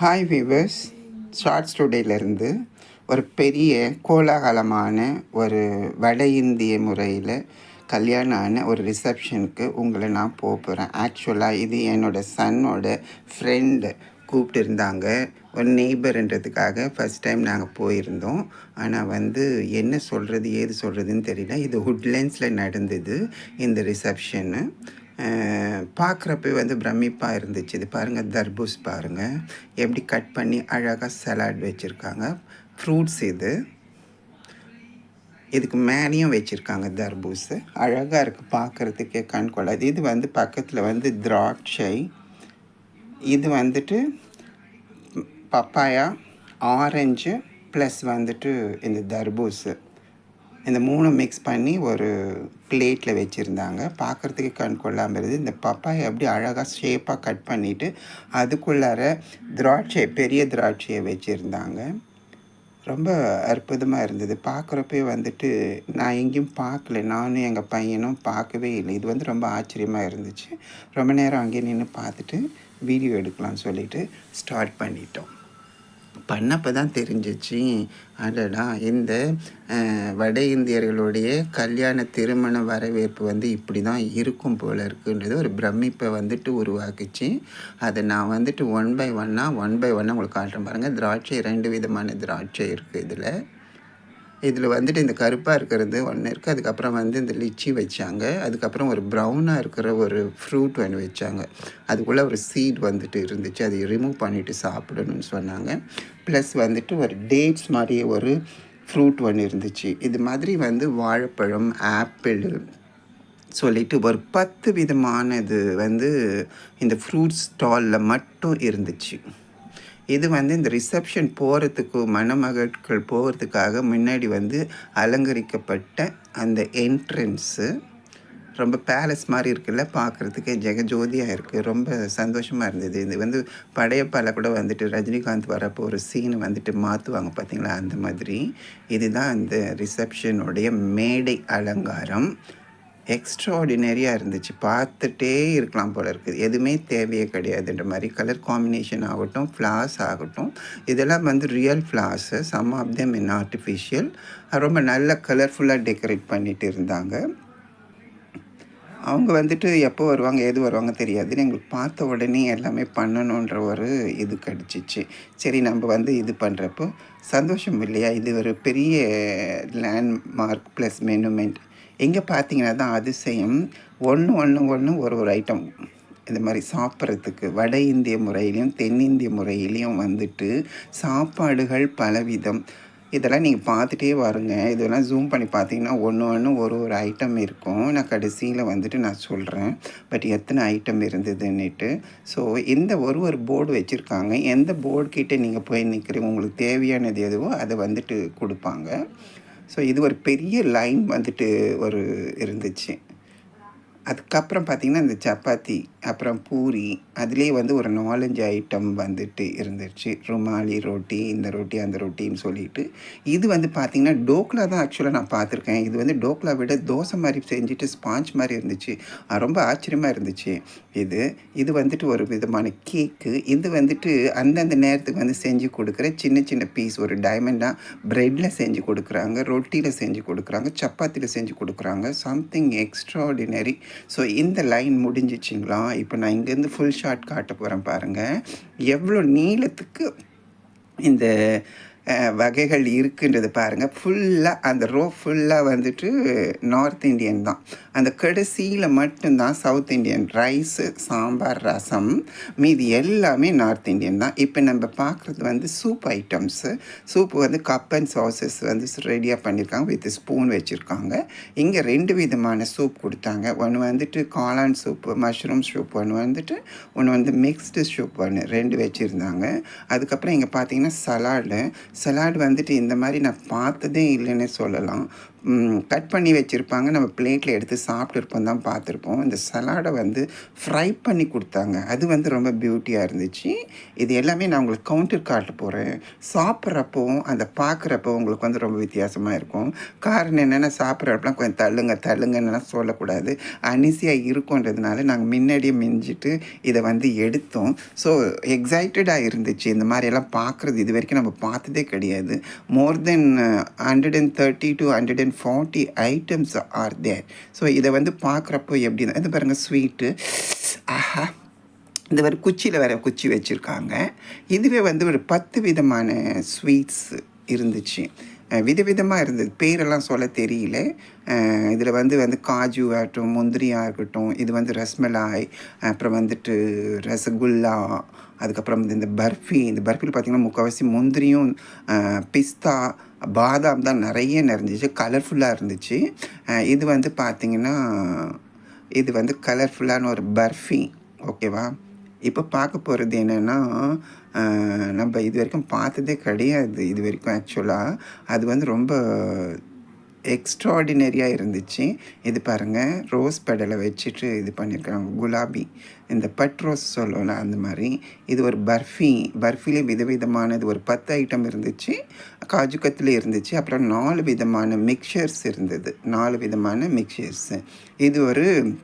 Hi viewers short ஸ்டுடியோலேருந்து ஒரு பெரிய கோலாகலமான ஒரு வட இந்திய முறையில் கல்யாணம் ஆன ஒரு ரிசப்ஷனுக்கு உங்களை நான் போக போகிறேன் ஆக்சுவலாக இது என்னோடய சன்னோட ஃப்ரெண்டு கூப்பிட்டு இருந்தாங்க. ஒரு நெய்பர்ன்றதுக்காக ஃபஸ்ட் டைம் நாங்கள் போயிருந்தோம். ஆனால் வந்து என்ன சொல்கிறது ஏது சொல்கிறதுன்னு தெரியல. இது ஹுட்லைன்ஸில் நடந்தது இந்த ரிசப்ஷனு பார்க்குறப்ப வந்து பிரமிப்பாக இருந்துச்சு. இது பாருங்கள் தர்பூஸ் பாருங்கள் எப்படி கட் பண்ணி அழகாக சலாட் வச்சுருக்காங்க. ஃப்ரூட்ஸ் இது. இதுக்கு மேலேயும் வச்சுருக்காங்க தர்பூஸு. அழகாக இருக்குது பார்க்குறதுக்கே கண் கொள்ளாது. இது வந்து பக்கத்தில் வந்து திராட்சை. இது வந்துட்டு பப்பாயா ஆரஞ்சு ப்ளஸ் வந்துட்டு இந்த தர்பூஸு. இந்த மூணு மிக்ஸ் பண்ணி ஒரு பிளேட்டில் வச்சுருந்தாங்க. பார்க்குறதுக்கு கண் கொள்ளாமல் இருந்தது. இந்த பப்பாயை எப்படி அழகாக ஷேப்பாக கட் பண்ணிவிட்டு அதுக்குள்ளார திராட்சை பெரிய திராட்சையை வச்சுருந்தாங்க. ரொம்ப அற்புதமாக இருந்தது. பார்க்குறப்பே வந்துட்டு நான் எங்கேயும் பார்க்கல நானும் எங்கள் பையனும் பார்க்கவே இல்லை. இது வந்து ரொம்ப ஆச்சரியமாக இருந்துச்சு. ரொம்ப நேரம் அங்கேயே நின்று பார்த்துட்டு வீடியோ எடுக்கலாம்னு சொல்லிட்டு ஸ்டார்ட் பண்ணிட்டோம். பண்ணப்போ தான் தெரிஞ்சிச்சு. அடடா இந்த வட இந்தியர்களுடைய கல்யாண திருமண வரவேற்பு வந்து இப்படி தான் இருக்கும் போல இருக்குன்றது ஒரு பிரமிப்பை வந்துட்டு உருவாக்குச்சு. அதை நான் வந்துட்டு ஒன் பை ஒன்னாக ஒன் பை ஒன்னாக உங்களுக்கு காட்டுறேன் பாருங்கள் திராட்சை ரெண்டு விதமான திராட்சை இருக்குது இதில். இதில் வந்துட்டு இந்த கருப்பாக இருக்கிறது ஒன்று இருக்குது அதுக்கப்புறம் வந்து இந்த லிச்சி வச்சாங்க. அதுக்கப்புறம் ஒரு ப்ரௌனாக இருக்கிற ஒரு ஃப்ரூட் ஒன்று வச்சாங்க. அதுக்குள்ளே ஒரு சீட் வந்துட்டு இருந்துச்சு. அதை ரிமூவ் பண்ணிவிட்டு சாப்பிடணும்னு சொன்னாங்க. ப்ளஸ் வந்துட்டு ஒரு டேட்ஸ் மாதிரியே ஒரு ஃப்ரூட் ஒன்று இருந்துச்சு. இது மாதிரி வந்து வாழைப்பழம் ஆப்பிள் சொல்லிட்டு ஒரு பத்து விதமானது வந்து இந்த ஃப்ரூட் ஸ்டாலில் மட்டும் இருந்துச்சு. இது வந்து இந்த ரிசப்ஷன் போகிறதுக்கு மணமகட்கள் போகிறதுக்காக முன்னாடி வந்து அலங்கரிக்கப்பட்ட அந்த என்ட்ரன்ஸு ரொம்ப பேலஸ் மாதிரி இருக்குல்ல பார்க்குறதுக்கு ஜெகஜோதியாக இருக்குது ரொம்ப சந்தோஷமாக இருந்தது. இது வந்து படையப்பால கூட வந்துட்டு ரஜினிகாந்த் வரப்போ ஒரு சீன் வந்துட்டு மாற்றுவாங்க பார்த்தீங்களா அந்த மாதிரி. இதுதான் அந்த ரிசப்ஷனுடைய மேடை அலங்காரம். எக்ஸ்ட்ராடினரியாக இருந்துச்சு. பார்த்துட்டே இருக்கலாம் போல இருக்குது. எதுவுமே தேவையே கிடையாதுன்ற மாதிரி கலர் காம்பினேஷன் ஆகட்டும் ஃப்ளார்ஸ் ஆகட்டும். இதெல்லாம் வந்து real flowers some of them in artificial ரொம்ப நல்ல கலர்ஃபுல்லாக டெக்கரேட் பண்ணிட்டு இருந்தாங்க. அவங்க வந்துட்டு எப்போ வருவாங்க எது வருவாங்க தெரியாதுன்னு எங்களுக்கு பார்த்த உடனே எல்லாமே பண்ணணுன்ற ஒரு இது கிடச்சிச்சு. சரி நம்ம வந்து இது பண்ணுறப்போ சந்தோஷம் இல்லையா? இது ஒரு பெரிய லேண்ட்மார்க் ப்ளஸ் மெனுமெண்ட் எங்கே பார்த்தீங்கன்னா தான் அதிசயம். ஒன்று ஒன்று ஒன்று ஒரு ஒரு ஐட்டம் இந்த மாதிரி சாப்பிட்றதுக்கு வட இந்திய முறையிலையும் தென்னிந்திய முறையிலையும் வந்துட்டு சாப்பாடுகள் பலவிதம். இதெல்லாம் நீங்கள் பார்த்துட்டே வருங்க. இதெல்லாம் ஜூம் பண்ணி பார்த்தீங்கன்னா ஒன்று ஒன்று ஒரு ஒரு ஐட்டம் இருக்கும். நான் கடைசியில் வந்துட்டு நான் சொல்கிறேன் பட் எத்தனை ஐட்டம் இருந்ததுன்னுட்டு. ஸோ இந்த ஒரு ஒரு போர்டு வச்சுருக்காங்க. எந்த போர்டு கிட்டே நீங்கள் போய் நிற்கிறீங்க உங்களுக்கு தேவையானது எதுவோ அதை வந்துட்டு கொடுப்பாங்க. ஸோ இது ஒரு பெரிய லைன் வந்துட்டு ஒரு இருந்துச்சு. அதுக்கப்புறம் பார்த்திங்கன்னா இந்த சப்பாத்தி அப்புறம் பூரி அதுலேயே வந்து ஒரு நாலஞ்சு ஐட்டம் வந்துட்டு இருந்துச்சு. ருமாலி ரொட்டி இந்த ரொட்டி அந்த ரொட்டின்னு சொல்லிட்டு. இது வந்து பார்த்திங்கன்னா டோக்லா தான் ஆக்சுவலாக நான் பார்த்துருக்கேன். இது வந்து டோக்லா விட தோசை மாதிரி செஞ்சுட்டு ஸ்பாஞ்ச் மாதிரி இருந்துச்சு. ரொம்ப ஆச்சரியமாக இருந்துச்சு. இது இது வந்துட்டு ஒரு விதமான கேக்கு இது வந்துட்டு அந்தந்த நேரத்துக்கு வந்து செஞ்சு கொடுக்குற சின்ன சின்ன பீஸ் ஒரு டைமண்டாக ப்ரெட்டில் செஞ்சு கொடுக்குறாங்க ரொட்டியில் செஞ்சு கொடுக்குறாங்க சப்பாத்தியில் செஞ்சு கொடுக்குறாங்க. சம்திங் எக்ஸ்ட்ராடினரி ஸோ இந்த லைன் முடிஞ்சிச்சிங்களா? இப்போ நான் இங்கேருந்து ஃபுல் ஷாட் காட்ட போகிறேன் பாருங்கள் எவ்வளோ நீளத்துக்கு இந்த அஹ், வகைகள் இருக்குன்றது பாருங்கள் ஃபுல்லாக அந்த ரோ ஃபுல்லாக வந்துட்டு நார்த் இந்தியன் தான். அந்த கடைசியில் மட்டும்தான் south Indian rice sambar rasam மீதி எல்லாமே நார்த் இந்தியன் தான். இப்போ நம்ம பார்க்குறது வந்து சூப் ஐட்டம்ஸு சூப் வந்து கப் அண்ட் சாசஸ் வந்து ரெடியாக பண்ணியிருக்காங்க வித் ஸ்பூன் வச்சுருக்காங்க. இங்கே ரெண்டு விதமான சூப் கொடுத்தாங்க. ஒன்று வந்துட்டு காளான் சூப்பு மஷ்ரூம் சூப் ஒன்று வந்துட்டு ஒன்று வந்து மிக்ஸ்டு சூப் ஒன்று ரெண்டு வச்சுருந்தாங்க. அதுக்கப்புறம் இங்கே பார்த்தீங்கன்னா சலாடு சலாட் வந்துட்டு இந்த மாதிரி நான் பார்த்ததே இல்லைன்னு சொல்லலாம். கட் பண்ணி வச்சுருப்பாங்க. நம்ம பிளேட்டில் எடுத்து சாப்பிட்டுருப்போம் தான் பார்த்துருப்போம். இந்த சலாடை வந்து ஃப்ரை பண்ணி கொடுத்தாங்க. அது வந்து ரொம்ப பியூட்டியாக இருந்துச்சு. இது எல்லாமே நான் உங்களுக்கு கவுண்டர் காட்ட போகிறேன் சாப்பிட்றப்பவும் அந்த பார்க்குறப்போ உங்களுக்கு வந்து ரொம்ப வித்தியாசமாக இருக்கும். காரணம் என்னென்னா சாப்பிட்றப்பெல்லாம் கொஞ்சம் தள்ளுங்க தள்ளுங்கன்னு சொல்லக்கூடாது. அனிசியாக இருக்குன்றதுனால நாங்கள் முன்னாடியே மிஞ்சிட்டு இதை வந்து எடுத்தோம். ஸோ எக்ஸைட்டடாக இருந்துச்சு. இந்த மாதிரியெல்லாம் பார்க்குறது இது வரைக்கும் நம்ம பார்த்ததே கிடையாது. More than hundred and thirty to hundred and forty items are there so இதை வந்து பார்க்குறப்போ எப்படி இது பாருங்கள் ஸ்வீட்டு ஆஹா. இந்த மாதிரி குச்சியில் வேறு குச்சி வச்சுருக்காங்க. இதுவே வந்து ஒரு பத்து விதமான ஸ்வீட்ஸ் இருந்துச்சு. விதவிதமாக இருந்தது. பேரெல்லாம் சொல்ல தெரியல. இதில் வந்து வந்து காஜு ஆகட்டும் முந்திரியாக இருக்கட்டும் இது வந்து ரஸ்மலாய் அப்புறம் வந்துட்டு ரசகுல்லா அதுக்கப்புறம் வந்து இந்த பர்ஃபி. இந்த பர்ஃபியில் பார்த்திங்கன்னா முக்கால்வாசி முந்திரியும் பிஸ்தா பாதாம் தான் நிறைய நிறைஞ்சிச்சு கலர்ஃபுல்லாக இருந்துச்சு. இது வந்து பார்த்திங்கன்னா இது வந்து கலர்ஃபுல்லான ஒரு பர்ஃபி ஓகேவா? இப்போ பார்க்க போகிறது என்னென்னா நம்ம இது வரைக்கும் பார்த்ததே கிடையாது இது வரைக்கும் ஆக்சுவலாக அது வந்து ரொம்ப எக்ஸ்ட்ராடினரியாக இருந்துச்சு. இது பாருங்கள் ரோஸ் பெடலை வச்சுட்டு இது பண்ணியிருக்காங்க குலாபி இந்த பட் ரோஸ் சொல்லலாம் அந்த மாதிரி. இது ஒரு பர்ஃபி பர்ஃபிலே விதவிதமானது. ஒரு பத்து ஐட்டம் இருந்துச்சு. காஜு கத்தில் இருந்துச்சு. அப்புறம் நாலு விதமான மிக்சர்ஸ் இருந்தது. நாலு விதமான மிக்சர்ஸு இது ஒரு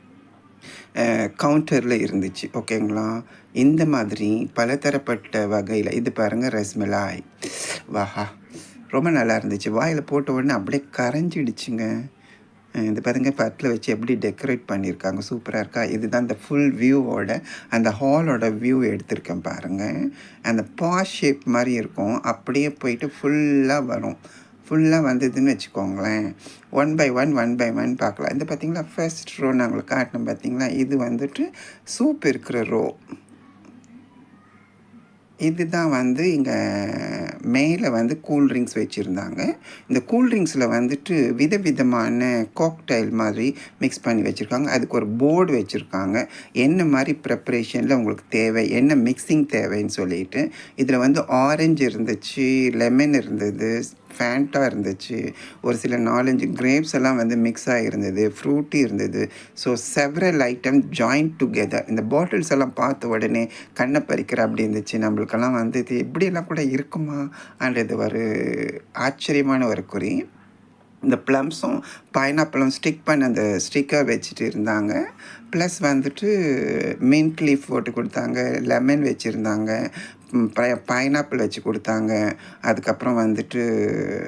கவுண்டரில் இருந்துச்சு. ஓகேங்களா? இந்த மாதிரி பலதரப்பட்ட வகையில் இது பாருங்கள் ரஸ்மலாய். வாஹா. ரொம்ப நல்லா இருந்துச்சு வாயில் போட்ட உடனே அப்படியே கரைஞ்சிடுச்சுங்க. இது பாருங்க பட்டில் வச்சு எப்படி டெக்கரேட் பண்ணியிருக்காங்க. சூப்பராக இருக்கா? இதுதான் இந்த ஃபுல் வியூவோட அந்த ஹாலோட வியூ எடுத்திருக்கேன் பாருங்கள் அந்த பா ஷேப் மாதிரி இருக்கும். அப்படியே போயிட்டு ஃபுல்லாக வரும். ஃபுல்லாக வந்ததுன்னு வச்சுக்கோங்களேன். One by one one by one பார்க்கலாம். இந்த பார்த்தீங்களா ஃபர்ஸ்ட் ரோ நான் உங்களுக்கு காட்டினோம் பார்த்தீங்களா இது வந்துட்டு சூப் இருக்கிற ரோ இதுதான் வந்து இங்கே மேலே வந்து கூல்ட்ரிங்க்ஸ் வச்சுருந்தாங்க. இந்த கூல்ட்ரிங்க்ஸில் வந்துட்டு விதவிதமான காக்டைல் மாதிரி மிக்ஸ் பண்ணி வச்சுருக்காங்க. அதுக்கு ஒரு போர்டு வச்சுருக்காங்க. என்ன மாதிரி ப்ரிப்பரேஷனில் உங்களுக்கு தேவை என்ன மிக்சிங் தேவைன்னு சொல்லிட்டு. இதில் வந்து ஆரஞ்சு இருந்துச்சு லெமன் இருந்தது ஃபேண்ட்டாக இருந்துச்சு. ஒரு சில நாலஞ்சு கிரேப்ஸ் எல்லாம் வந்து மிக்ஸ் ஆகிருந்தது ஃப்ரூட்டி இருந்தது. So several item join together இந்த பாட்டில்ஸ் எல்லாம் பார்த்த உடனே கண்ணை பறிக்கிற அப்படி இருந்துச்சு. நம்மளுக்கெல்லாம் வந்து இது எப்படியெல்லாம் கூட இருக்குமா? அன்றது ஒரு ஆச்சரியமான ஒரு குறி. இந்த ப்ளம்ஸும் பைனாப்பிளும் ஸ்டிக் பண்ண அந்த ஸ்டிக்கர் வச்சுட்டு இருந்தாங்க. ப்ளஸ் வந்துட்டு மின்ட் லீஃப் போட்டு கொடுத்தாங்க லெமன் வச்சுருந்தாங்க. பைனாப்பிள் வச்சு கொடுத்தாங்க. அதுக்கப்புறம் வந்துட்டு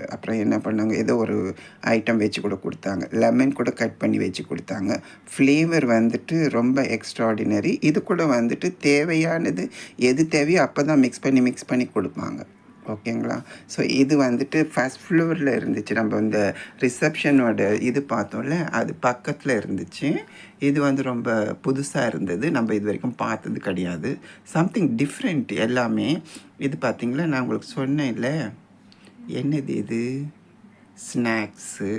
அப்புறம் என்ன பண்ணாங்க? ஏதோ ஒரு ஐட்டம் வச்சு கூட கொடுத்தாங்க. லெமன் கூட கட் பண்ணி வச்சு கொடுத்தாங்க. ஃப்ளேவர் வந்துட்டு ரொம்ப எக்ஸ்ட்ராடினரி இது கூட வந்துட்டு தேவையானது எது தேவையோ அப்போ தான் மிக்ஸ் பண்ணி மிக்ஸ் பண்ணி கொடுப்பாங்க. ஓகேங்களா? ஸோ இது வந்துட்டு ஃபஸ்ட் ஃப்ளோரில் இருந்துச்சு. நம்ம இந்த ரிசப்ஷனோட இது பார்த்தோம்ல அது பக்கத்தில் இருந்துச்சு. இது வந்து ரொம்ப புதுசாக இருந்தது. நம்ம இது வரைக்கும் பார்த்தது கிடையாது. சம்திங் டிஃப்ரெண்ட் எல்லாமே. இது பார்த்திங்களா? நான் உங்களுக்கு சொன்னேன்ல. என்னது இது? ஸ்நாக்ஸு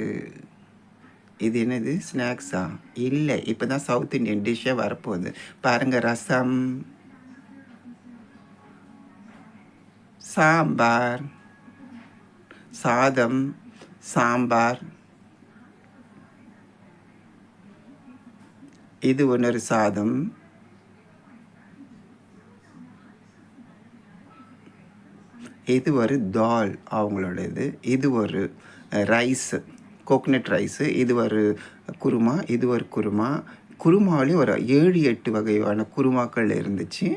இது என்னது? ஸ்நாக்ஸா இல்லை. இப்போ தான் சவுத் இந்தியன் டிஷ்ஷே வரப்போகுது. பாருங்கள் ரசம். சாம்பார் சாதம் சாம்பார். இது ஒன்று சாதம். இது ஒரு தால் அவங்களோட இது இது ஒரு ரைஸு கோகனட் ரைஸு இது ஒரு குருமா இது ஒரு குருமா. குருமாவிலே ஒரு ஏழு எட்டு வகையான குருமாக்கள் இருந்துச்சு.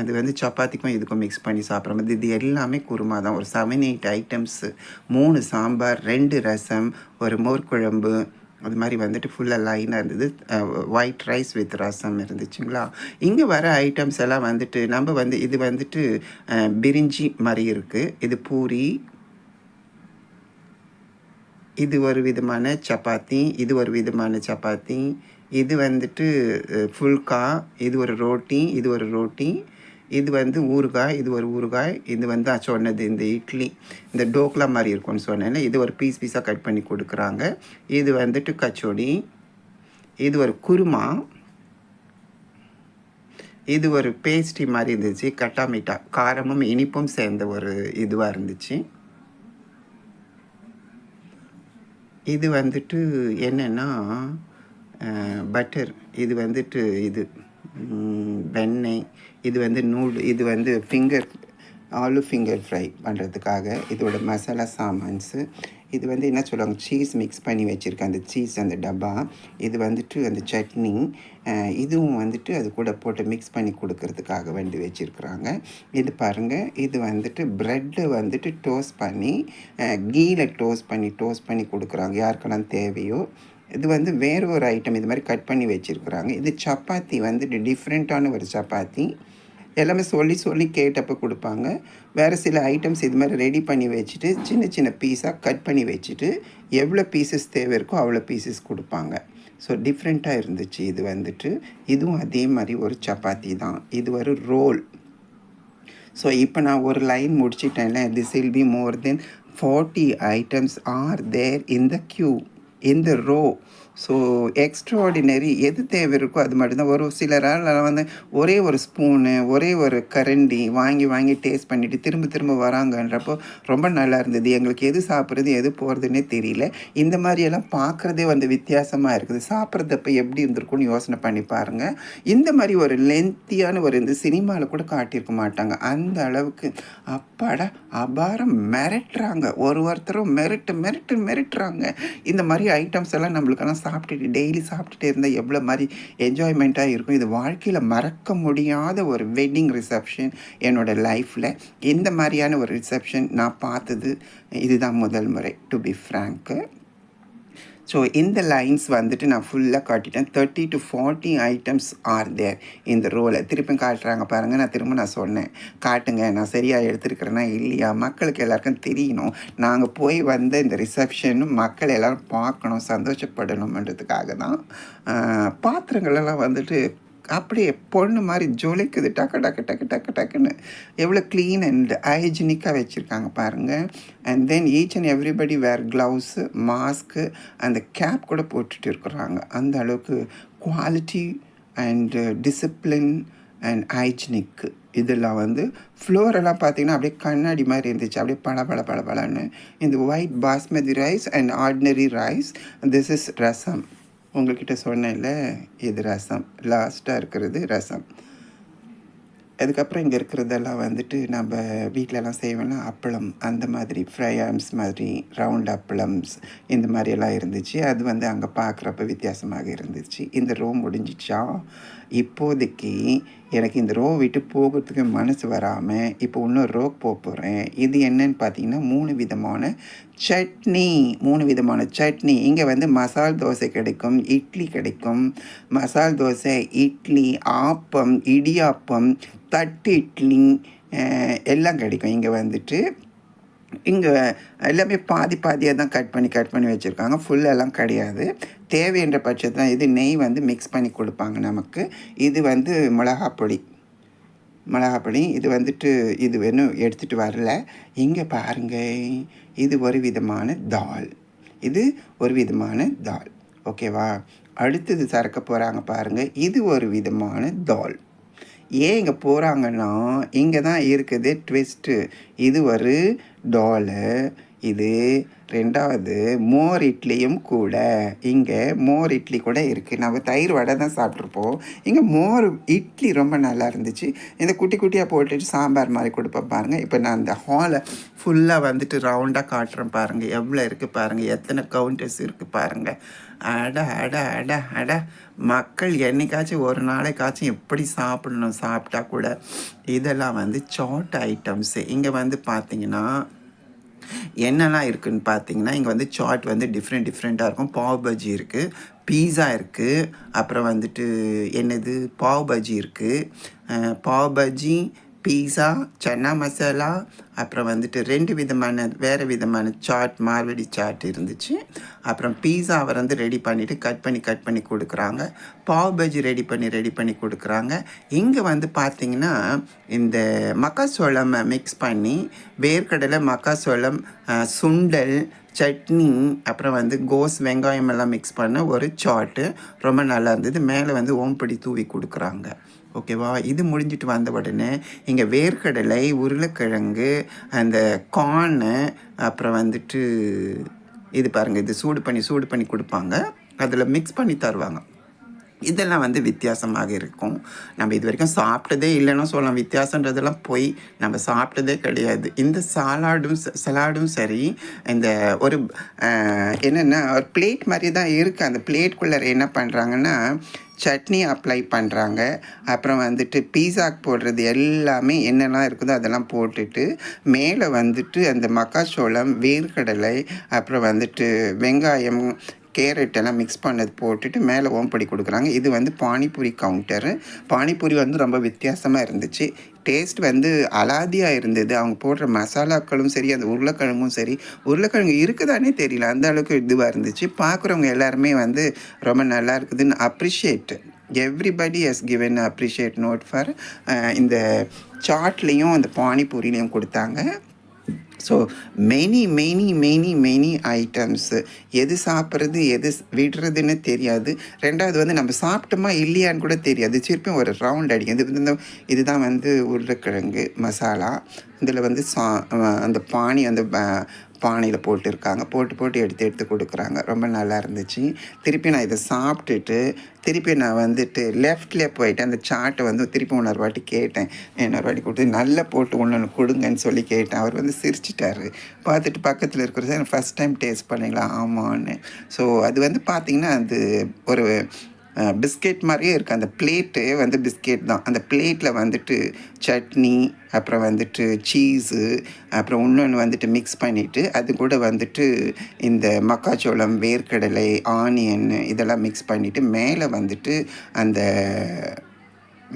அது வந்து சப்பாத்திக்கும் இதுக்கும் மிக்ஸ் பண்ணி சாப்பிட்ற மாதிரி. இது எல்லாமே குருமா தான். ஒரு செவன் எயிட் ஐட்டம்ஸு மூணு சாம்பார் ரெண்டு ரசம் ஒரு மோர் குழம்பு அது மாதிரி வந்துட்டு ஃபுல்லாக லைனாக இருந்தது. ஒயிட் ரைஸ் வித் ரசம் இருந்துச்சுங்களா? இங்கே வர ஐட்டம்ஸ் எல்லாம் வந்துட்டு நம்ம வந்து இது வந்துட்டு பிரிஞ்சி மாதிரி இருக்குது இது பூரி இது ஒரு விதமான சப்பாத்தி இது ஒரு விதமான சப்பாத்தி. இது வந்துட்டு ஃபுல்கா இது ஒரு ரோட்டி இது ஒரு ரோட்டி. இது வந்து ஊறுகாய் இது ஒரு ஊறுகாய். இது வந்து நான் சொன்னது இந்த இட்லி இந்த டோக்லா மாதிரி இருக்கும்னு சொன்னேன்ல இது ஒரு பீஸ் பீஸாக கட் பண்ணி கொடுக்குறாங்க. இது வந்துட்டு கச்சோடி இது ஒரு குருமா இது ஒரு பேஸ்ட்ரி மாதிரி இருந்துச்சு. கட்டா மீட்டா காரமும் இனிப்பும் சேர்ந்த ஒரு இதுவாக இருந்துச்சு. இது வந்துட்டு என்னென்னா பட்டர் இது வந்துட்டு இது வெண்ணெய். இது வந்து நூல் இது வந்து ஃபிங்கர் ஆலு ஃபிங்கர் ஃப்ரை பண்ணுறதுக்காக இதோட மசாலா சாமான்ஸு. இது வந்து என்ன சொல்லுவாங்க? சீஸ் மிக்ஸ் பண்ணி வச்சுருக்கேன் அந்த சீஸ் அந்த டப்பா இது வந்துட்டு அந்த சட்னி இதுவும் வந்துட்டு அது கூட போட்டு மிக்ஸ் பண்ணி கொடுக்கறதுக்காக வேண்டி வச்சுருக்குறாங்க. இது பாருங்கள் இது வந்துட்டு ப்ரெட்டை வந்துட்டு டோஸ்ட் பண்ணி கீல டோஸ்ட் பண்ணி டோஸ்ட் பண்ணி கொடுக்குறாங்க. யாருக்கெல்லாம் தேவையோ. இது வந்து வேறு ஒரு ஐட்டம் இது மாதிரி கட் பண்ணி வச்சுருக்குறாங்க. இது சப்பாத்தி வந்துட்டு டிஃப்ரெண்ட்டான ஒரு சப்பாத்தி. எல்லாமே சொல்லி சொல்லி கேட்டப்போ கொடுப்பாங்க. வேறு சில ஐட்டம்ஸ் இது மாதிரி ரெடி பண்ணி வச்சுட்டு சின்ன சின்ன பீஸாக கட் பண்ணி வச்சுட்டு எவ்வளோ பீசஸ் தேவை இருக்கோ அவ்வளோ பீசஸ் கொடுப்பாங்க. ஸோ டிஃப்ரெண்ட்டாக இருந்துச்சு. இது வந்துட்டு இதுவும் அதே மாதிரி ஒரு சப்பாத்தி தான். இது ஒரு ரோல் ஸோ இப்போ நான் ஒரு line முடிச்சிட்டேன்ல. This will be more than forty items are there in the queue இந்த ரோ ஸோ எக்ஸ்ட்ராடினரி எது தேவை இருக்கோ அது மட்டும்தான். ஒரு சிலரால் வந்து ஒரே ஒரு ஸ்பூனு ஒரே ஒரு கரண்டி வாங்கி வாங்கி டேஸ்ட் பண்ணிவிட்டு திரும்ப திரும்ப வராங்கன்றப்போ ரொம்ப நல்லா இருந்தது. எங்களுக்கு எது சாப்பிட்றது எது போகிறதுனே தெரியல. இந்த மாதிரியெல்லாம் பார்க்குறதே வந்து வித்தியாசமாக இருக்குது. சாப்பிட்றதப்ப எப்படி இருந்திருக்கும்னு யோசனை பண்ணி பாருங்கள் இந்த மாதிரி ஒரு லென்த்தியான ஒரு இந்த சினிமாவில் கூட காட்டியிருக்க மாட்டாங்க. அந்த அளவுக்கு அப்பாடா அபாரம் மிரட்டுறாங்க. ஒரு ஒருத்தரும் மிரட்டு மிரட்டு மிரட்டுறாங்க. இந்த மாதிரி ஐட்டம்ஸ் எல்லாம் நம்மளுக்கெல்லாம் சாப்பிட்டுட்டு டெய்லி சாப்பிட்டுட்டே இருந்தால் எவ்வளோ மாதிரி என்ஜாய்மெண்ட்டாக இருக்கும். இது வாழ்க்கையில் மறக்க முடியாத ஒரு வெட்டிங் ரிசப்ஷன் என்னோடய லைஃப்பில் இந்த மாதிரியான ஒரு ரிசப்ஷன் நான் பார்த்தது. இதுதான் முதல் முறை டு பி ஃப்ராங்க்கு ஸோ இந்த லைன்ஸ் வந்துட்டு நான் ஃபுல்லாக காட்டிட்டேன். Thirty to forty items are there இந்த ரோலை திருப்பி காட்டுறாங்க பாருங்கள் நான் திரும்ப நான் சொன்னேன். காட்டுங்க நான் சரியாக எடுத்துருக்கிறேன்னா இல்லையா? மக்களுக்கு எல்லாருக்கும் தெரியணும். நாங்கள் போய் வந்த இந்த ரிசப்ஷனும் மக்கள் எல்லோரும் பார்க்கணும் சந்தோஷப்படணுன்றதுக்காக தான் பாத்திரங்களெல்லாம் வந்துட்டு அப்படியே பொண்ணு மாதிரி ஜொலிக்குது. டக்கு டக்கு டக்கு டக்கு டக்குன்னு. எவ்வளோ க்ளீன் அண்ட் ஹைஜினிக்காக வச்சுருக்காங்க பாருங்கள் and then each and everybody wear gloves mask அந்த கேப் கூட போட்டுட்டு இருக்கிறாங்க. அந்த அளவுக்கு quality and discipline and hygienic இதெல்லாம் வந்து ஃப்ளோர் எல்லாம் பார்த்தீங்கன்னா அப்படியே கண்ணாடி மாதிரி இருந்துச்சு. அப்படியே பள பள பள பளன்னு. இந்த white basmati rice and ordinary rice this is rasam உங்கள்கிட்ட சொன்னேன்ல இது ரசம். லாஸ்ட்டாக இருக்கிறது ரசம். அதுக்கப்புறம் இங்கே இருக்கிறதெல்லாம் வந்துட்டு நம்ம வீட்டிலலாம் செய்வோம்னா அப்பளம். அந்த மாதிரி ஃப்ரை ஆம்ஸ் மாதிரி ரவுண்ட் அப்பளம்ஸ் இந்த மாதிரியெல்லாம் இருந்துச்சு. அது வந்து அங்கே பார்க்குறப்ப வித்தியாசமாக இருந்துச்சு. இந்த ரோ முடிஞ்சிச்சா இப்போதைக்கு எனக்கு இந்த ரோ விட்டு போகிறதுக்கு மனசு வராமல் இப்போ இன்னொரு ரோ போக போகிறேன் இது என்னன்னு பார்த்தீங்கன்னா மூணு விதமான சட்னி. மூணு விதமான சட்னி. இங்கே வந்து மசால் தோசை கிடைக்கும் இட்லி கிடைக்கும். மசால் தோசை இட்லி ஆப்பம் இடியாப்பம் தட்டு இட்லி எல்லாம் கிடைக்கும். இங்கே வந்துட்டு இங்கே எல்லாமே பாதி பாதியாக தான் கட் பண்ணி கட் பண்ணி வச்சுருக்காங்க. ஃபுல்லெல்லாம் கிடையாது. தேவைன்ற பட்சத்தில் இது நெய் வந்து மிக்ஸ் பண்ணி கொடுப்பாங்க நமக்கு. இது வந்து மிளகாப்பொடி. மிளகாப்பொடி இது வந்துட்டு இது வேணும் எடுத்துகிட்டு வரல. இங்கே பாருங்கள் இது ஒரு விதமான தால் இது ஒரு விதமான தால் ஓகேவா அடுத்தது சரக்க போகிறாங்க பாருங்கள் இது ஒரு விதமான தால் ஏன் இங்கே போகிறாங்கன்னா இங்கே தான் இருக்குது ட்விஸ்ட்டு இது ஒரு டாலர் இது ரெண்டாவது மோர் இட்லியும் கூட. இங்கே மோர் இட்லி கூட இருக்குது நம்ம தயிர் வடை தான் சாப்பிட்ருப்போம் இங்கே மோர் இட்லி ரொம்ப நல்லா இருந்துச்சு. இந்த குட்டி குட்டியாக போட்டுட்டு சாம்பார் மாதிரி கொடுப்பேன் பாருங்கள் இப்போ நான் அந்த ஹாலை ஃபுல்லாக வந்துட்டு ரவுண்டாக காட்டுறேன் பாருங்கள் எவ்வளோ இருக்குது பாருங்கள் எத்தனை கவுண்டர்ஸ் இருக்குது பாருங்கள் அட அட அட அட. மக்கள் என்னைக்காச்சும் ஒரு நாளைக்காச்சும் எப்படி சாப்பிடணும் சாப்பிட்டா கூட இதெல்லாம் வந்து சாட் ஐட்டம்ஸு. இங்கே வந்து பார்த்தீங்கன்னா என்னெல்லாம் இருக்குதுன்னு பார்த்தீங்கன்னா இங்கே வந்து சாட் வந்து டிஃப்ரெண்ட் டிஃப்ரெண்ட்டாக இருக்கும். பாவ் பஜ்ஜி இருக்குது பீஸா இருக்குது அப்புறம் வந்துட்டு என்னது? பாவ் பஜ்ஜி இருக்குது பாவ் பஜ்ஜி பீஸா சன்னா மசாலா அப்புறம் வந்துட்டு ரெண்டு விதமான வேறு விதமான சாட் மார்வடி சாட் இருந்துச்சு. அப்புறம் பீஸாவை வந்து ரெடி பண்ணிவிட்டு கட் பண்ணி கட் பண்ணி கொடுக்குறாங்க. பாவ் பஜ்ஜி ரெடி பண்ணி ரெடி பண்ணி கொடுக்குறாங்க. இங்கே வந்து பார்த்தீங்கன்னா இந்த மக்காசோளம் மிக்ஸ் பண்ணி வேர்க்கடலை மக்காசோளம் சுண்டல் சட்னி அப்புறம் வந்து கோஸ் வெங்காயம் எல்லாம் மிக்ஸ் பண்ண ஒரு சாட்டு ரொம்ப நல்லா இருந்தது. மேலே வந்து ஓம்படி தூவி கொடுக்குறாங்க. ஓகேவா இது முடிஞ்சிட்டு வந்த உடனே இங்கே வேர்க்கடலை உருளைக்கிழங்கு அந்த கார்னு அப்புறம் வந்துட்டு இது பாருங்கள் இது சூடு பண்ணி சூடு பண்ணி கொடுப்பாங்க. அதில் மிக்ஸ் பண்ணி தருவாங்க. இதெல்லாம் வந்து வித்தியாசமாக இருக்கும். நம்ம இது வரைக்கும் சாப்பிட்டதே இல்லைன்னா சொல்லலாம். வித்தியாசன்றதெல்லாம் போய் நம்ம சாப்பிட்டதே கிடையாது. இந்த சாலாடும் சலாடும் சரி இந்த ஒரு என்னென்னா ஒரு பிளேட் மாதிரி தான் இருக்குது அந்த பிளேட்குள்ளே என்ன பண்ணுறாங்கன்னா சட்னி அப்ளை பண்ணுறாங்க. அப்புறம் வந்துட்டு பீஸாக்கு போடுறது எல்லாமே என்னெல்லாம் இருக்குதோ அதெல்லாம் போட்டுட்டு மேலே வந்துட்டு அந்த மக்காச்சோளம் வேர்க்கடலை அப்புறம் வந்துட்டு வெங்காயம் கேரட் எல்லாம் மிக்ஸ் பண்ணது போட்டுட்டு மேலே ஓம்படி கொடுக்குறாங்க. இது வந்து பானிபூரி கவுண்டரு பானிபூரி வந்து ரொம்ப வித்தியாசமாக இருந்துச்சு. டேஸ்ட் வந்து அலாதியாக இருந்தது. அவங்க போடுற மசாலாக்களும் சரி அந்த உருளைக்கிழங்கும் சரி உருளைக்கிழங்கு இருக்குதானே தெரியல. அந்த அளவுக்கு இதுவாக இருந்துச்சு. பார்க்குறவங்க எல்லாருமே வந்து ரொம்ப நல்லா இருக்குதுன்னு appreciate everybody has given appreciate note for இந்த சாட்லேயும் அந்த பானிபூரிலையும் கொடுத்தாங்க. So many many many many items எது சாப்பிட்றது எது விடுறதுன்னு தெரியாது. ரெண்டாவது வந்து நம்ம சாப்பிட்டோமா இல்லையான்னு கூட தெரியாது. திருப்பியும் ஒரு ரவுண்ட் அடிக்கும் இது வந்து இந்த- இதுதான் வந்து உருளைக்கிழங்கு மசாலா. இதில் வந்து சா அந்த பானி அந்த பானையில் போட்டிருக்காங்க. போட்டு போட்டு எடுத்து எடுத்து கொடுக்குறாங்க. ரொம்ப நல்லா இருந்துச்சு. திருப்பி நான் இதை சாப்பிட்டுட்டு திருப்பி நான் வந்துட்டு லெஃப்டில் போயிட்டு அந்த சார்ட்டை வந்து திருப்பி இன்னொரு வாட்டி கேட்டேன். இன்னொரு வாட்டி கொடுத்து நல்லா போட்டு ஒன்று கொடுங்கன்னு சொல்லி கேட்டேன். அவர் வந்து சிரிச்சிட்டாரு. பார்த்துட்டு பக்கத்தில் இருக்கிற சார் ஃபஸ்ட் டைம் டேஸ்ட் பண்ணிங்களா? ஆமான்னு. ஸோ அது வந்து பார்த்திங்கன்னா அது ஒரு பிஸ்கெட் மாதிரியே இருக்குது அந்த பிளேட்டு வந்து பிஸ்கெட் தான். அந்த பிளேட்டில் வந்துட்டு சட்னி அப்புறம் வந்துட்டு சீஸு அப்புறம் இன்னொன்று வந்துட்டு மிக்ஸ் பண்ணிவிட்டு அது கூட வந்துட்டு இந்த மக்காச்சோளம் வேர்க்கடலை ஆனியன் இதெல்லாம் மிக்ஸ் பண்ணிவிட்டு மேலே வந்துட்டு அந்த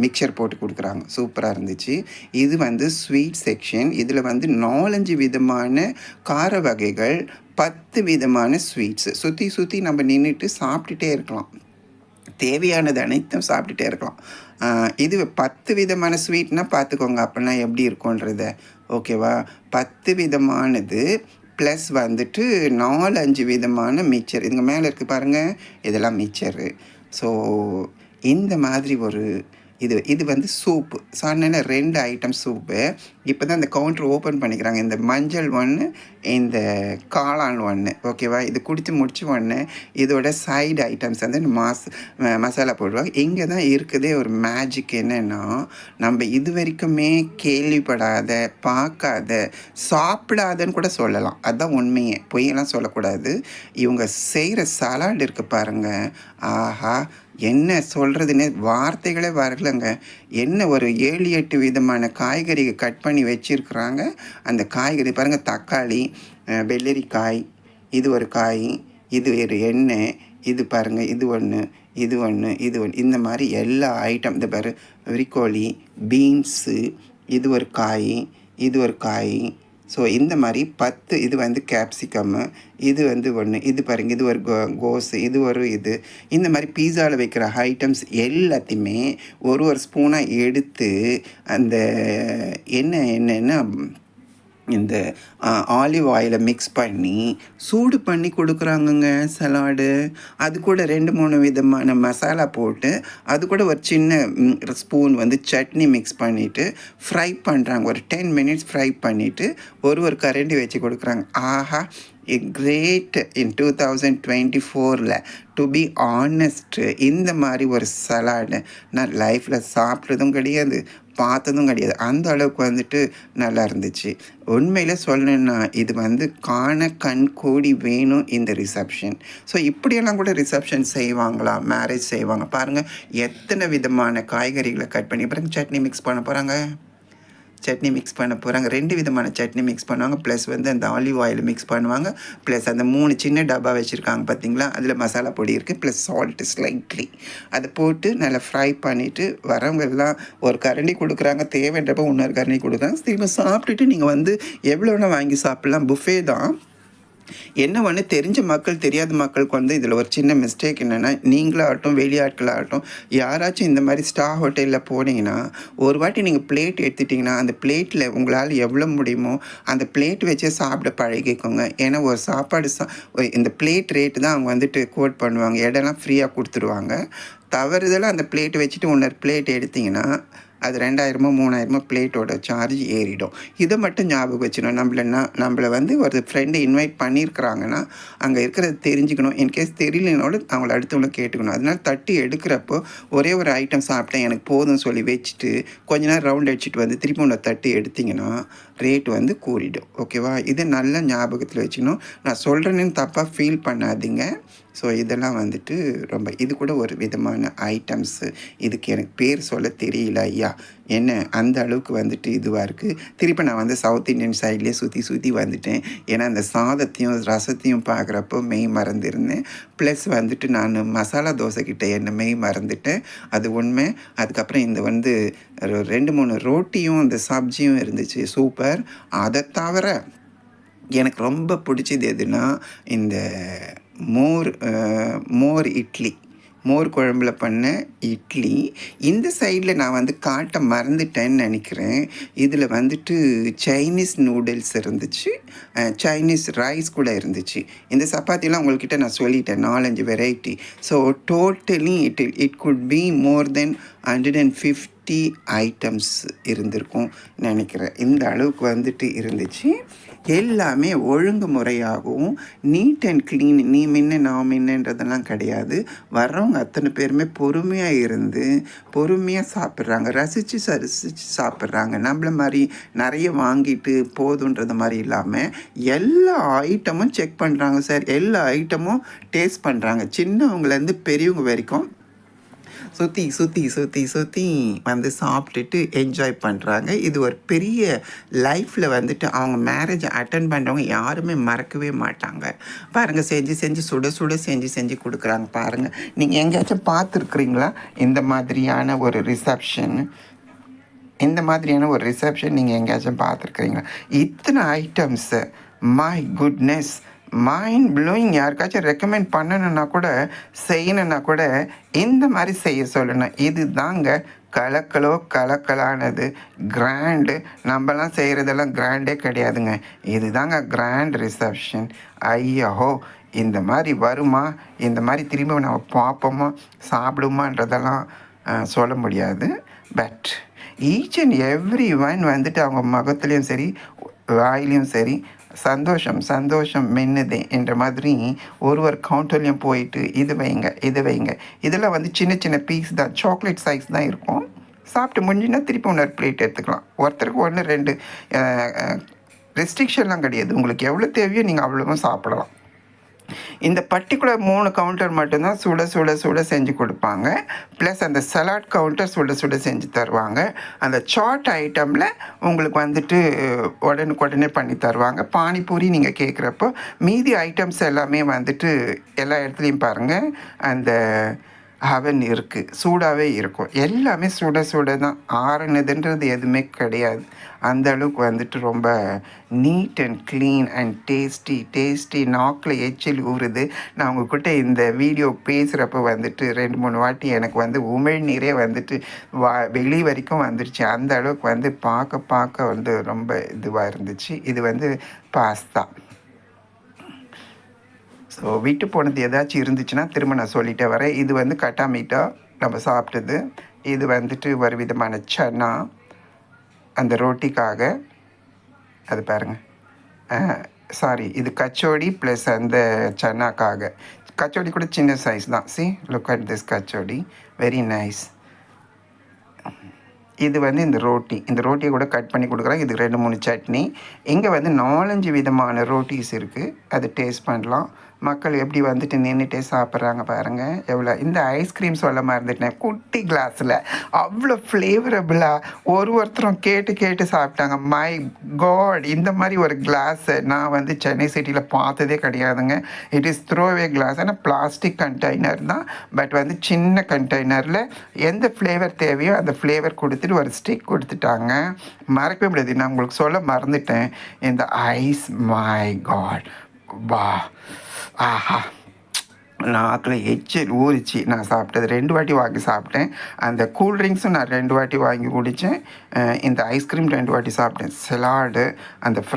மிக்சர் போட்டு கொடுக்குறாங்க. சூப்பராக இருந்துச்சு. இது வந்து ஸ்வீட் செக்ஷன் இதில் வந்து நாலஞ்சு விதமான கார வகைகள் பத்து விதமான ஸ்வீட்ஸு சுற்றி சுற்றி நம்ம நின்றுட்டு சாப்பிட்டுட்டே இருக்கலாம். தேவையானது அனைத்தும் சாப்பிட்டுட்டே இருக்கலாம். இது பத்து விதமான ஸ்வீட்னால் பார்த்துக்கோங்க. அப்படின்னா எப்படி இருக்கும்ன்றத. ஓகேவா? பத்து விதமானது ப்ளஸ் வந்துட்டு நாலு அஞ்சு விதமான மிக்சர் இதுங்க மேலே இருக்குது பாருங்கள் இதெல்லாம் மிக்சரு ஸோ இந்த மாதிரி ஒரு இது இது வந்து சூப்பு சொன்னேன்னா ரெண்டு ஐட்டம் சூப்பு இப்போ தான் இந்த கவுண்டர் ஓப்பன் பண்ணிக்கிறாங்க. இந்த மஞ்சள் ஒன்று இந்த காளான் ஒன்று ஓகேவா இது குடித்து முடிச்சு ஒன்று இதோட சைடு ஐட்டம்ஸ் வந்து மாஸ் மசாலா போடுவாங்க. இங்கே தான் இருக்குதே ஒரு மேஜிக் என்னென்னா நம்ம இது வரைக்குமே கேள்விப்படாத பார்க்காத சாப்பிடாதன்னு கூட சொல்லலாம். அதுதான் உண்மையே. பொய்யெல்லாம் சொல்லக்கூடாது. இவங்க செய்கிற சலாட் இருக்கு பாருங்கள் ஆஹா. என்ன சொல்கிறதுன்னு வார்த்தைகளே வரலங்க. என்ன ஒரு ஏழு எட்டு விதமான காய்கறி கட் பண்ணி வச்சுருக்குறாங்க. அந்த காய்கறி பாருங்கள் தக்காளி வெள்ளரிக்காய் இது ஒரு காய் இது ஒரு எண்ணெய் இது பாருங்கள் இது ஒன்று இது ஒன்று இது ஒன்று இந்த மாதிரி எல்லா ஐட்டம் இந்த பாரு விரிக்கோழி பீன்ஸு இது ஒரு காய் இது ஒரு காய் ஸோ இந்த மாதிரி பத்து இது வந்து கேப்சிகம்மு இது வந்து ஒன்று இது பாருங்க இது ஒரு கோ கோஸ் இது ஒரு இது. இந்த மாதிரி பீஸாவில் வைக்கிற ஐட்டம்ஸ் எல்லாத்தையுமே ஒரு ஒரு ஸ்பூனாக எடுத்து அந்த என்ன என்னென்னா இந்த ஆலிவ் ஆயிலை மிக்ஸ் பண்ணி சூடு பண்ணி கொடுக்குறாங்கங்க சலாடு அது கூட ரெண்டு மூணு விதமான மசாலா போட்டு அது கூட ஒரு சின்ன ஸ்பூன் வந்து சட்னி மிக்ஸ் பண்ணிவிட்டு ஃப்ரை பண்ணுறாங்க ஒரு டென் மினிட்ஸ் ஃப்ரை பண்ணிவிட்டு ஒரு ஒரு கரண்டி வச்சு கொடுக்குறாங்க. ஆஹா a great in two thousand twenty ஃபோரில் டு பி ஆனஸ்ட்டு இந்த மாதிரி ஒரு சலாடு நான் லைஃப்பில் சாப்பிட்டதும் கிடையாது. பார்த்ததும் கிடையாது. அந்த அளவுக்கு வந்துட்டு நல்லா இருந்துச்சு. உண்மையில் சொல்லணுன்னா இது வந்து காண கண் கோடி வேணும் இந்த ரிசப்ஷன் ஸோ இப்படியெல்லாம் கூட ரிசப்ஷன் செய்வாங்களா? மேரேஜ் செய்வாங்க. பாருங்கள் எத்தனை விதமான காய்கறிகளை கட் பண்ணி பாருங்கள் சட்னி மிக்ஸ் பண்ண போகிறாங்க சட்னி மிக்ஸ் பண்ண போகிறாங்க ரெண்டு விதமான சட்னி மிக்ஸ் பண்ணுவாங்க. ப்ளஸ் வந்து அந்த ஆலிவ் ஆயில் மிக்ஸ் பண்ணுவாங்க. ப்ளஸ் அந்த மூணு சின்ன டப்பா வச்சுருக்காங்க பார்த்தீங்களா அதில் மசாலா பொடி இருக்குது ப்ளஸ் சால்ட் ஸ்லைட்லி அதை போட்டு நல்லா ஃப்ரை பண்ணிவிட்டு வரவங்க எல்லாம் ஒரு கரண்டி கொடுக்குறாங்க. தேவைன்றப்ப இன்னொரு கரண்டி கொடுக்குறாங்க. திரும்ப சாப்பிட்டுட்டு நீங்கள் வந்து எவ்வளோனா வாங்கி சாப்பிட்லாம். புஃபே தான். என்ன ஒன்று தெரிஞ்ச மக்கள் தெரியாத மக்களுக்கு வந்து இதில் ஒரு சின்ன மிஸ்டேக் என்னென்னா நீங்களாகட்டும் வெளியாட்களாகட்டும் யாராச்சும் இந்த மாதிரி ஸ்டார் ஹோட்டலில் போனீங்கன்னா ஒரு வாட்டி நீங்கள் பிளேட் எடுத்துட்டிங்கன்னா அந்த பிளேட்டில் உங்களால் எவ்வளோ முடியுமோ அந்த பிளேட் வச்சே சாப்பிட பழகிக்கோங்க. ஏன்னா ஒரு சாப்பாடு சா ஒரு- இந்த பிளேட் ரேட்டு தான் அவங்க வந்துட்டு கோட் பண்ணுவாங்க. இடம்லாம் ஃப்ரீயாக கொடுத்துருவாங்க தவறுதலாக அந்த பிளேட் வச்சுட்டு இன்னொரு பிளேட் எடுத்தீங்கன்னா அது ரெண்டாயிரமோ மூணாயிரமோ பிளேட்டோட சார்ஜ் ஏறிடும். இதை மட்டும் ஞாபகம் வச்சுக்கணும். நம்மள நான் நம்மளை வந்து ஒரு ஃப்ரெண்டு இன்வைட் பண்ணியிருக்கிறாங்கன்னா அங்கே இருக்கிறத தெரிஞ்சுக்கணும். இன்கேஸ் தெரியலனோட அவங்கள அடுத்தவங்கள கேட்டுக்கணும். அதனால் தட்டி எடுக்கிறப்போ ஒரே ஒரு ஐட்டம் சாப்பிட்டேன் எனக்கு போதும் சொல்லி வச்சுட்டு கொஞ்ச நேரம் ரவுண்ட் அடிச்சுட்டு வந்து திருப்பி உன்னை தட்டி எடுத்திங்கன்னா ரேட் வந்து கூறிடும். ஓகேவா இதை நல்ல ஞாபகத்தில் வச்சுக்கணும். நான் சொல்கிறேன்னு தப்பாக ஃபீல் பண்ணாதீங்க. ஸோ இதெல்லாம் வந்துட்டு ரொம்ப இது கூட ஒரு விதமான ஐட்டம்ஸு இதுக்கு எனக்கு பேர் சொல்ல தெரியல ஐயா. என்ன அந்த அளவுக்கு வந்துட்டு இதுவாக இருக்குது திருப்பி நான் வந்து சவுத் இந்தியன் சைட்லேயே சுற்றி சுற்றி வந்துட்டேன். ஏன்னா அந்த சாதத்தையும் ரசத்தையும் பார்க்குறப்போ மெய் மறந்துருந்தேன். ப்ளஸ் வந்துட்டு நான் மசாலா தோசை கிட்ட என்ன மெய் மறந்துட்டேன். அது உண்மை. அதுக்கப்புறம் இந்த வந்து ரெண்டு மூணு ரோட்டியும் இந்த சப்ஜியும் இருந்துச்சு. சூப்பர் அதை தவிர எனக்கு ரொம்ப பிடிச்சது எதுனா இந்த மோர் மோர் இட்லி. மோர் குழம்புல பண்ண இட்லி. இந்த சைடில் நான் வந்து காட்ட மறந்துட்டேன்னு நினைக்கிறேன். இதில் வந்துட்டு சைனீஸ் நூடுல்ஸ் இருந்துச்சு. சைனீஸ் ரைஸ் கூட இருந்துச்சு. இந்த சப்பாத்திலாம் உங்கள்கிட்ட நான் சொல்லிட்டேன். நாலஞ்சு variety so totally it it could be more than hundred and fifty items இருந்திருக்கும் நினைக்கிறேன். இந்த அளவுக்கு வந்துட்டு இருந்துச்சு. எல்லாமே ஒழுங்கு முறையாகவும் நீட் அண்ட் க்ளீன் நீ மின்ன நான் மின்னன்றதெல்லாம் கிடையாது. வர்றவங்க அத்தனை பேருமே பொறுமையாக இருந்து பொறுமையாக சாப்பிட்றாங்க. ரசித்து ரசித்து சாப்பிட்றாங்க. நம்மள மாதிரி நிறைய வாங்கிட்டு போதுன்றது மாதிரி இல்லாமல் எல்லா ஐட்டமும் செக் பண்ணுறாங்க சார் எல்லா ஐட்டமும் டேஸ்ட் பண்ணுறாங்க சின்னவங்கலேருந்து பெரியவங்க வரைக்கும் சுற்றி சுற்றி சுற்றி சுற்றி வந்து சாப்பிட்டுட்டு என்ஜாய் பண்ணுறாங்க இது ஒரு பெரிய லைஃப்பில் வந்துட்டு அவங்க மேரேஜ் அட்டன் பண்ணுறவங்க யாருமே மறக்கவே மாட்டாங்க. பாருங்கள் செஞ்சு செஞ்சு சுட சுட செஞ்சு செஞ்சு கொடுக்குறாங்க பாருங்கள் நீங்கள் எங்கேயாச்சும் பார்த்துருக்குறீங்களா? இந்த மாதிரியான ஒரு ரிசப்ஷன் இந்த மாதிரியான ஒரு ரிசப்ஷன் நீங்கள் எங்கேயாச்சும் பார்த்துருக்குறீங்களா? இத்தனை items my goodness mind blowing யாருக்காச்சும் ரெக்கமெண்ட் பண்ணணுன்னா கூட செய்யணுன்னா கூட இந்த மாதிரி செய்ய சொல்லணும் இது தாங்க கலக்கலோ கலக்கலானது. கிராண்டு நம்மலாம் செய்கிறதெல்லாம் கிராண்டே கிடையாதுங்க. இது தாங்க கிராண்ட் ரிசப்ஷன் ஐயோ இந்த மாதிரி வருமா? இந்த மாதிரி திரும்ப நம்ம பார்ப்போமா? சாப்பிடுமான்றதெல்லாம் சொல்ல முடியாது. But each and every one வந்துட்டு அவங்க முகத்துலேயும் சரி வாயிலையும் சரி சந்தோஷம் சந்தோஷம் மின்னுதே என்ற மாதிரி ஒருவர் ஒரு கவுண்டர்லேயும் போயிட்டு இது வைங்க இது வைங்க. இதெல்லாம் வந்து சின்ன சின்ன பீஸ் தான் சாக்லேட் சைஸ் தான் இருக்கும். சாப்பிட்டு முடிஞ்சுன்னா திருப்பி இன்னொரு பிளேட் எடுத்துக்கலாம். ஒருத்தருக்கு ஒன்று ரெண்டு ரெஸ்ட்ரிக்ஷன்லாம் கிடையாது. உங்களுக்கு எவ்வளோ தேவையோ நீங்கள் அவ்வளோவும் சாப்பிடலாம். இந்த பர்டிகுலர் மூணு கவுண்டர் மட்டும்தான் சுட சுட சுட செஞ்சு கொடுப்பாங்க. ப்ளஸ் அந்த சலாட் கவுண்டர் சுட சுட செஞ்சு தருவாங்க. அந்த சாட் ஐட்டமில் உங்களுக்கு வந்துட்டு உடனுக்குடனே பண்ணி தருவாங்க. பானிபூரி நீங்கள் கேட்குறப்போ மீதி ஐட்டம்ஸ் எல்லாமே வந்துட்டு எல்லா இடத்துலையும் பாருங்கள் அந்த அவன் இருக்குது சூடாகவே இருக்கும். எல்லாமே சுட சுட தான். ஆறுனதுன்றது எதுவுமே கிடையாது. அந்த அளவுக்கு வந்துட்டு ரொம்ப neat and clean and tasty tasty நாக்கில் எச்சில் ஊறுது. நான் உங்ககிட்ட இந்த வீடியோ பேசுகிறப்ப வந்துட்டு ரெண்டு மூணு வாட்டி எனக்கு வந்து உமிழ்நீரே வந்துட்டு வா வெளி வரைக்கும் வந்துருச்சு. அந்த அளவுக்கு வந்து பார்க்க பார்க்க வந்து ரொம்ப இதுவாக இருந்துச்சு. இது வந்து பாஸ்தா. ஸோ விட்டு போனது ஏதாச்சும் இருந்துச்சுன்னா திரும்ப நான் சொல்லிட்டே வரேன். இது வந்து கட்டாமீட்டா நம்ம சாப்பிட்டது. இது வந்துட்டு ஒரு விதமான சன்னா. அந்த ரோட்டிக்காக அது பாருங்கள் சாரி இது கச்சோடி ப்ளஸ் அந்த சன்னாக்காக. கச்சோடி கூட சின்ன சைஸ் தான். See look at this kachori. Very nice இது வந்து இந்த ரோட்டி. இந்த ரோட்டியை கூட கட் பண்ணி கொடுக்குறாங்க இது ரெண்டு மூணு சட்னி. இங்கே வந்து நாலஞ்சு விதமான ரோட்டிஸ் இருக்குது அது டேஸ்ட் பண்ணலாம். மக்கள் எப்படி வந்துட்டு நின்றுட்டே சாப்பிட்றாங்க பாருங்கள் எவ்வளோ இந்த ஐஸ்கிரீம் சொல்ல மறந்துட்டேன். குட்டி கிளாஸில் அவ்வளோ ஃப்ளேவரபுளாக ஒரு ஒருத்தரும் கேட்டு கேட்டு சாப்பிட்டாங்க. மை காட் இந்த மாதிரி ஒரு கிளாஸை நான் வந்து சென்னை சிட்டியில் பார்த்ததே கிடையாதுங்க. இட் இஸ் த்ரோவே கிளாஸ் ஆனால் பிளாஸ்டிக் கண்டெய்னர் தான். பட் வந்து சின்ன கண்டெய்னரில் எந்த ஃப்ளேவர் தேவையோ அந்த ஃப்ளேவர் கொடுத்துட்டு ஒரு ஸ்டிக் கொடுத்துட்டாங்க. மறக்கவே முடியாது. நான் உங்களுக்கு சொல்ல மறந்துட்டேன். இந்த ஐஸ் மை காட் வா. ஆஹா. நாக்கில் எச்சில் ஊறிச்சு. நான் சாப்பிட்டது ரெண்டு வாட்டி வாங்கி சாப்பிட்டேன். அந்த கூல்ட்ரிங்க்ஸும் நான் ரெண்டு வாட்டி வாங்கி குடித்தேன் இந்த ஐஸ்கிரீம் ரெண்டு வாட்டி சாப்பிட்டேன். சலாடு அந்த ஃப்ரை